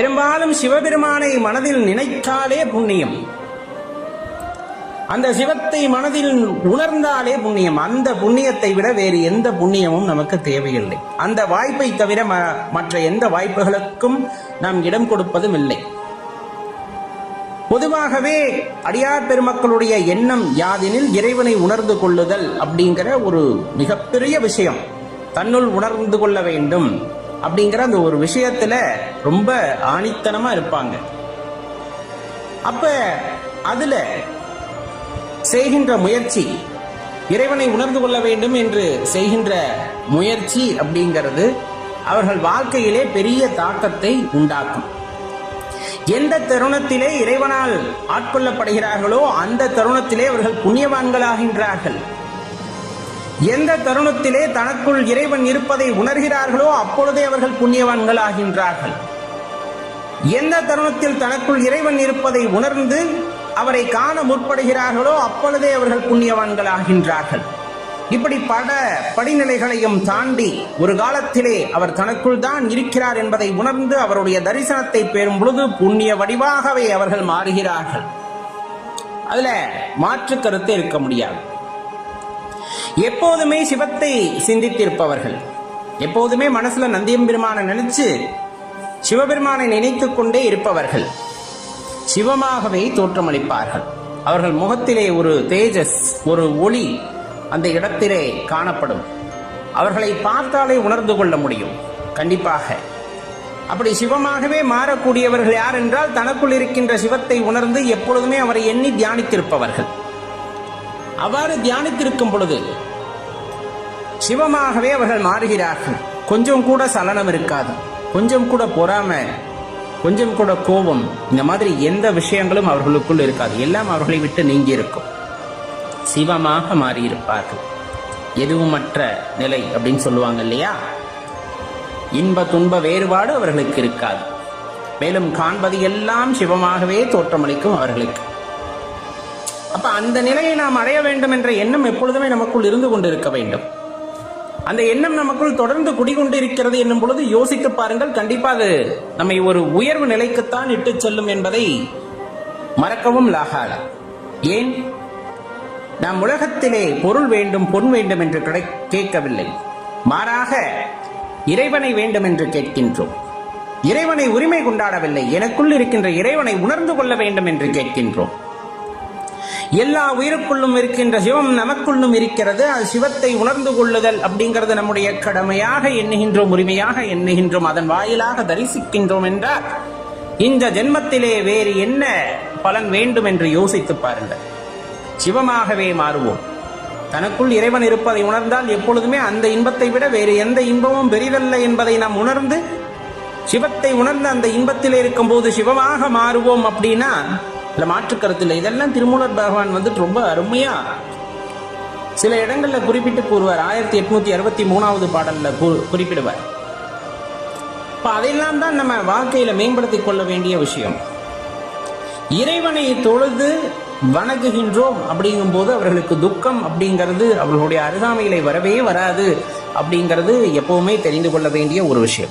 பெரும்பாலும் சிவபெருமானை மனதில் நினைத்தாலே புண்ணியம். அந்த சிவத்தை மனதில் உணர்ந்தாலே புண்ணியம். அந்த புண்ணியத்தை விட வேறு எந்த புண்ணியமும் நமக்கு தேவையில்லை. அந்த வாய்ப்பை தவிர ம- மற்ற எந்த வாய்ப்புகளுக்கும் நாம் இடம் கொடுப்பதும் இல்லை. பொதுவாகவே அடியார் பெருமக்களுடைய எண்ணம் யாதெனில் இறைவனை உணர்ந்து கொள்ளுதல் அப்படிங்கிற ஒரு மிகப்பெரிய விஷயம். தன்னுள் உணர்ந்து கொள்ள வேண்டும். அப்படிங்கிற அந்த ஒரு விஷயத்துல ரொம்ப ஆணித்தனமா இருப்பாங்க. அப்ப அதுல செய்கின்ற முயற்சி இறைவனை உணர்ந்து கொள்ள வேண்டும் என்று செய்கின்ற முயற்சி அப்படிங்கிறது அவர்கள் வாழ்க்கையிலே பெரிய தாக்கத்தை உண்டாக்கும். எந்த தருணத்திலே இறைவனால் ஆட்கொள்ளப்படுகிறார்களோ அந்த தருணத்திலே அவர்கள் புண்ணியவான்களாகின்றார்கள். எந்த தருணத்திலே தனக்குள் இறைவன் இருப்பதை உணர்கிறார்களோ அப்பொழுதே அவர்கள் புண்ணியவான்கள் ஆகின்றார்கள் எந்த தருணத்தில் தனக்குள் இறைவன் இருப்பதை உணர்ந்து அவரை காண முற்படுகிறார்களோ அப்பொழுதே அவர்கள் புண்ணியவான்கள் ஆகின்றார்கள் இப்படி பல படிநிலைகளையும் தாண்டி ஒரு காலத்திலே அவர் தனக்குள் தான் இருக்கிறார் என்பதை உணர்ந்து அவருடைய தரிசனத்தை பெறும் பொழுது புண்ணிய வடிவாகவே அவர்கள் மாறுகிறார்கள். அதுல மாற்று கருத்து இருக்க முடியாது. எப்போதுமே சிவத்தை சிந்தித்திருப்பவர்கள். எப்போதுமே மனசுல நந்தியம்பெருமானை நினைச்சு சிவபெருமானை நினைத்து கொண்டே இருப்பவர்கள். சிவமாகவே தோற்றமளிப்பார்கள். அவர்கள் முகத்திலே ஒரு தேஜஸ் ஒரு ஒளி அந்த இடத்திலே காணப்படும். அவர்களை பார்த்தாலே உணர்ந்து கொள்ள முடியும். கண்டிப்பாக. அப்படி சிவமாகவே மாறக்கூடியவர்கள் யார் என்றால் தனக்குள் இருக்கின்ற சிவத்தை உணர்ந்து எப்பொழுதுமே அவரை எண்ணி தியானித்திருப்பவர்கள். அவ்வாறு தியானித்திருக்கும் பொழுது சிவமாகவே அவர்கள் மாறுகிறார்கள். கொஞ்சம் கூட சலனம் இருக்காது. கொஞ்சம் கூட பொறாம கொஞ்சம் கூட கோபம் இந்த மாதிரி எந்த விஷயங்களும் அவர்களுக்குள் இருக்காது. எல்லாம் அவர்களை விட்டு நீங்கி இருக்கும். சிவமாக மாறியிருப்பார்கள். எதுவுமற்ற நிலை அப்படின்னு சொல்லுவாங்க இல்லையா? இன்ப துன்ப வேறுபாடு அவர்களுக்கு இருக்காது. மேலும் காண்பது எல்லாம் சிவமாகவே தோற்றமளிக்கும் அவர்களுக்கு. அப்ப அந்த நிலையை நாம் அடைய வேண்டும் என்ற எண்ணம் எப்பொழுதுமே நமக்குள் இருந்து கொண்டிருக்க வேண்டும். அந்த எண்ணம் நமக்குள் தொடர்ந்து குடிகொண்டு இருக்கிறது என்னும் பொழுது யோசித்து பாருங்கள் கண்டிப்பாக அது நம்மை ஒரு உயர்வு நிலைக்குத்தான் இட்டுச் செல்லும் என்பதை மறக்கவும் லாகாது. ஏன்? நாம் உலகத்திலே பொருள் வேண்டும் பொன் வேண்டும் என்று கிடை கேட்கவில்லை. மாறாக இறைவனை வேண்டும் என்று கேட்கின்றோம். இறைவனை உரிமை கொண்டாடவில்லை எனக்குள் இருக்கின்ற இறைவனை உணர்ந்து கொள்ள வேண்டும் என்று கேட்கின்றோம். எல்லா உயிருக்குள்ளும் இருக்கின்ற சிவம் நமக்குள்ளும் இருக்கிறது. அது சிவத்தை உணர்ந்து கொள்ளுதல் அப்படிங்கிறது நம்முடைய கடமையாக எண்ணுகின்றோம் உரிமையாக எண்ணுகின்றோம் அதன் வாயிலாக தரிசிக்கின்றோம் என்றால் இந்த ஜென்மத்திலே வேறு என்ன பலன் வேண்டும் என்று யோசித்து பாருங்கள். சிவமாகவே மாறுவோம். தனக்குள் இறைவன் இருப்பதை உணர்ந்தால் எப்பொழுதுமே அந்த இன்பத்தை விட வேறு எந்த இன்பமும் பெரிதல்ல என்பதை நாம் உணர்ந்து சிவத்தை உணர்ந்து அந்த இன்பத்தில் இருக்கும்போது சிவமாக மாறுவோம் அப்படின்னா இல்லை மாற்று கருத்து இல்லை. இதெல்லாம் திருமூலர் பகவான் வந்துட்டு ரொம்ப அருமையா சில இடங்களில் குறிப்பிட்டு கூறுவார். ஆயிரத்தி எட்நூத்தி அறுபத்தி மூணாவது பாடலில் கு குறிப்பிடுவார். இப்போ அதையெல்லாம் தான் நம்ம வாழ்க்கையில மேம்படுத்திக் கொள்ள வேண்டிய விஷயம். இறைவனை தொழுது வணங்குகின்றோம் அப்படிங்கும்போது அவர்களுக்கு துக்கம் அப்படிங்கிறது அவர்களுடைய அருகாமையிலே வரவே வராது அப்படிங்கிறது எப்பவுமே தெரிந்து கொள்ள வேண்டிய ஒரு விஷயம்.